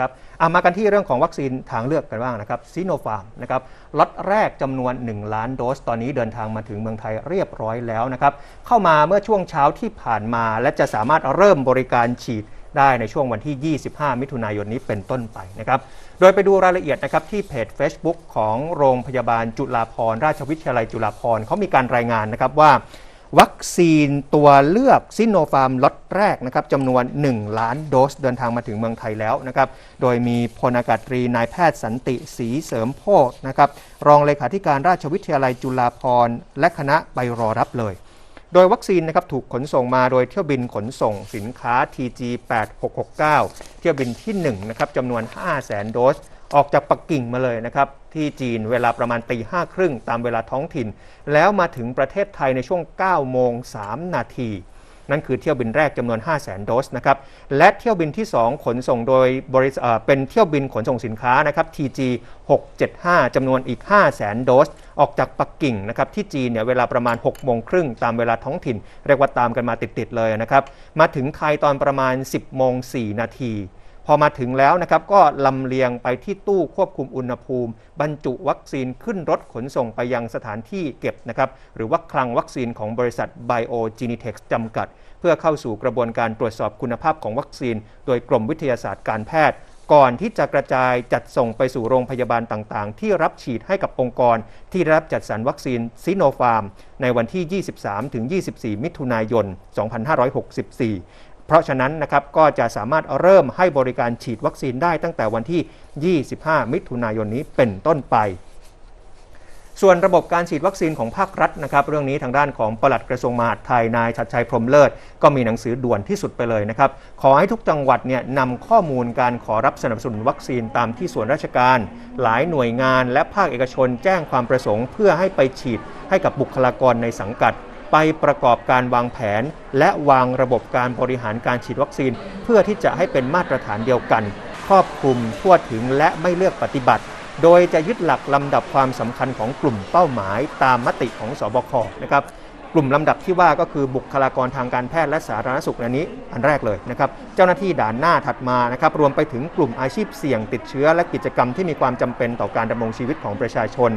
ครับอามากันที่เรื่องของวัคซีนทางเลือกกันบ้างนะครับซีโนฟาร์มนะครับล็อตแรกจำนวน 1 ล้านโดส ตอนนี้เดินทางมาถึงเมืองไทยเรียบร้อยแล้วนะครับเข้ามาเมื่อช่วงเช้าที่ผ่านมา และจะสามารถเริ่มบริการฉีดได้ในช่วงวันที่ 25 มิถุนายนนี้เป็นต้นไปนะครับโดยไปดูรายละเอียดนะครับที่เพจ Facebook ของโรงพยาบาลจุฬาภรณราชวิทยาลัยจุฬาภรณ์เขามีการรายงานนะครับว่า วัคซีนตัวเลือกซิโนฟาร์มล็อตแรกนะครับจำนวน 1 ล้านโดสเดินทางมาถึงเมืองไทยแล้วนะครับ โดยมีพลอากาศตรีนายแพทย์สันติศรีเสริมโพธนะครับ รองเลขาธิการราชวิทยาลัยจุฬาภรณ์และคณะไปรอรับเลย โดยวัคซีนนะครับถูกขนส่งมาโดยเที่ยวบินขนส่งสินค้า TG 8669 เที่ยวบินที่1นะครับจำนวน 500,000 โดส ออกจากปักกิ่งมาเลยนะครับ ที่จีนเวลาประมาณตีห้าครึ่งตามเวลาท้องถิ่น แล้วมาถึงประเทศไทยในช่วง 9 โมง 3 นาที นั่นคือเที่ยวบินแรกจำนวน 5 0 0 0 0 0 โดสนะครับ และเที่ยวบินที่ 2 ขนส่งโดยบริษัทเป็นเที่ยวบินขนส่งสินค้านะครับ TG 675จำนวนอีก 5 0 0 0 0 0 โดส ออกจากปักกิ่งนะครับที่จีนเนี่ยเวลาประมาณ 6 โมงครึ่งตามเวลาท้องถิ่น เรียกว่าตามกันมาติดๆเลยนะครับ มาถึงไทยตอนประมาณ 10 โมง 4 นาที พอมาถึงแล้วนะครับก็ลำเลียงไปที่ตู้ควบคุมอุณหภูมิ บรรจุวัคซีนขึ้นรถขนส่งไปยังสถานที่เก็บนะครับหรือว่าคลังวัคซีนของบริษัท BioGenitex จำกัด เพื่อเข้าสู่กระบวนการตรวจสอบคุณภาพของวัคซีน โดยกรมวิทยาศาสตร์การแพทย์ ก่อนที่จะกระจายจัดส่งไปสู่โรงพยาบาลต่างๆ ที่รับฉีดให้กับองค์กร ที่ได้รับจัดสรรวัคซีนซิโนฟาร์ม ในวันที่ 23-24 มิถุนายน 2564 เพราะฉะนั้นนะครับก็จะสามารถเริ่มให้บริการฉีดวัคซีนได้ตั้งแต่วันที่ 25 มิถุนายนนี้เป็นต้นไป ส่วนระบบการฉีดวัคซีนของภาครัฐนะครับเรื่องนี้ทางด้านของปลัดกระทรวงมหาดไทยนายชัดชัยพรหมเลิศ ก็มีหนังสือด่วนที่สุดไปเลยนะครับขอให้ทุกจังหวัดเนี่ยนำข้อมูลการขอรับสนับสนุนวัคซีนตามที่ส่วนราชการ หลายหน่วยงาน และภาคเอกชนแจ้งความประสงค์ เพื่อให้ไปฉีดให้กับบุคลากรในสังกัด ไปประกอบการวางแผน และวางระบบการบริหารการฉีดวัคซีน เพื่อที่จะให้เป็นมาตรฐานเดียวกัน ครอบคลุมทั่วถึงและไม่เลือกปฏิบัติ โดยจะยึดหลักลำดับความสำคัญของกลุ่มเป้าหมายตามมติของสบคนะครับกลุ่มลำดับที่ว่าก็คือบุคลากรทางการแพทย์และสาธารณสุขอันนี้อันแรกเลยนะครับเจ้าหน้าที่ด่านหน้าถัดมานะครับรวมไปถึงกลุ่มอาชีพเสี่ยงติดเชื้อ และกิจกรรมที่มีความจำเป็นต่อการดำรงชีวิตของประชาชน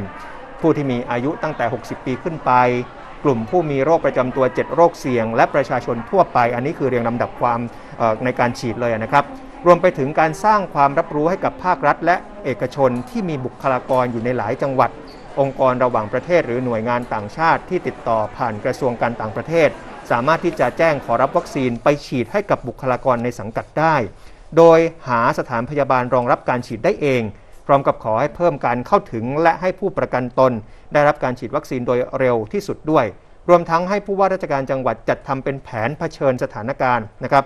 ผู้ที่มีอายุตั้งแต่ 60 ปีขึ้นไป กลุ่มผู้มีโรคประจำตัว 7 โรคเสี่ยง และประชาชนทั่วไป อันนี้คือเรียงลำดับความในการฉีดเลยนะครับ รวมไปถึงการสร้างความรับรู้ให้กับภาครัฐ และเอกชนที่มีบุคลากรอยู่ในหลายจังหวัด องค์กรระหว่างประเทศ หรือหน่วยงานต่างชาติที่ติดต่อผ่านกระทรวงการต่างประเทศ สามารถที่จะแจ้งขอรับวัคซีนไปฉีดให้กับบุคลากรในสังกัดได้ โดยหาสถานพยาบาลรองรับการฉีดได้เอง พร้อมกับขอให้เพิ่มการเข้าถึงและให้ผู้ประกันตน ได้รับการฉีดวัคซีนโดยเร็วที่สุดด้วย รวมทั้งให้ผู้ว่าราชการจังหวัดจัดทำเป็นแผนเผชิญสถานการณ์นะครับ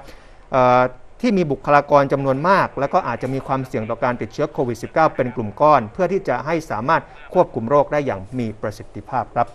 ที่มีบุคลากรจำนวนมาก แล้วก็อาจจะมีความเสี่ยงต่อการติดเชื้อโควิด -19 เป็นกลุ่มก้อน เพื่อที่จะให้สามารถควบคุมโรคได้อย่างมีประสิทธิภาพครับ